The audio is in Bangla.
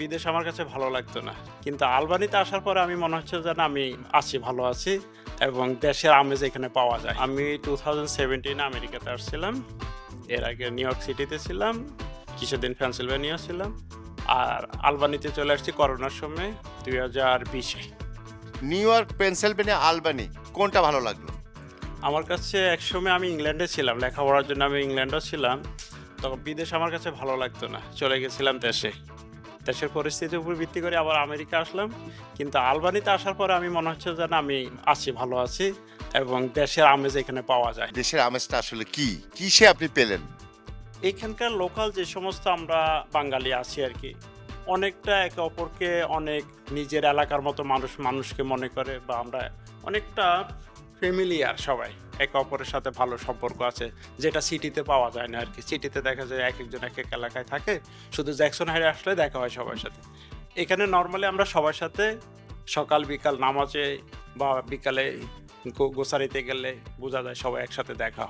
বিদেশ আমার কাছে ভালো লাগতো না। কিন্তু আলবানিতে আসার পরে আমি মনে হচ্ছে যে আমি আছি ভালো আছি এবং দেশের আমেজ এখানে পাওয়া যায়। আমি টু থাউজেন্ড সেভেন্টিনে আমেরিকাতে আসছিলাম এর আগে নিউ ইয়র্ক সিটিতে ছিলাম কিছুদিন পেন্সিলভেনিয়া ছিলাম আর আলবানিতে চলে আসছি করোনার সময় দুই হাজার বিশে। নিউ ইয়র্ক পেনসিলভেনিয়া আলবানি কোনটা ভালো লাগল? আমার কাছে একসময় আমি ইংল্যান্ডে ছিলাম লেখাপড়ার জন্য আমি ইংল্যান্ডও ছিলাম তখন বিদেশ আমার কাছে ভালো লাগতো না চলে গেছিলাম দেশে। দেশের পরিস্থিতির উপর ভিত্তি করে আবার আমেরিকা আসলাম। কিন্তু আলবানিতে আসার পরে আমি মনে হচ্ছে যে না আমি আছি ভালো আছি এবং দেশের আমেজ এখানে পাওয়া যায়। দেশের আমেজটা আসলে কি? কিসে আপনি পেলেন? এখানকার লোকাল যে সমস্ত আমরা বাঙালি আছি আর কি অনেকটা একে অপরকে অনেক নিজের এলাকার মতো মানুষ মানুষকে মনে করে বা আমরা অনেকটা ফ্যামিলিয়ার সবাই। একে অপরের সাথে ভালো সম্পর্ক আছে, যেটা সিটিতে পাওয়া যায় না আর কি সিটিতে দেখা যায় এক একজন এক এক এলাকায় থাকে, শুধু জ্যাকসন হাইরে আসলে দেখা হয় সবার সাথে। এখানে নর্মালি আমরা সবার সাথে সকাল, বিকাল নামাজে বা বিকালে গোসারিতে গেলে বোঝা যায় সবাই একসাথে দেখা হয়।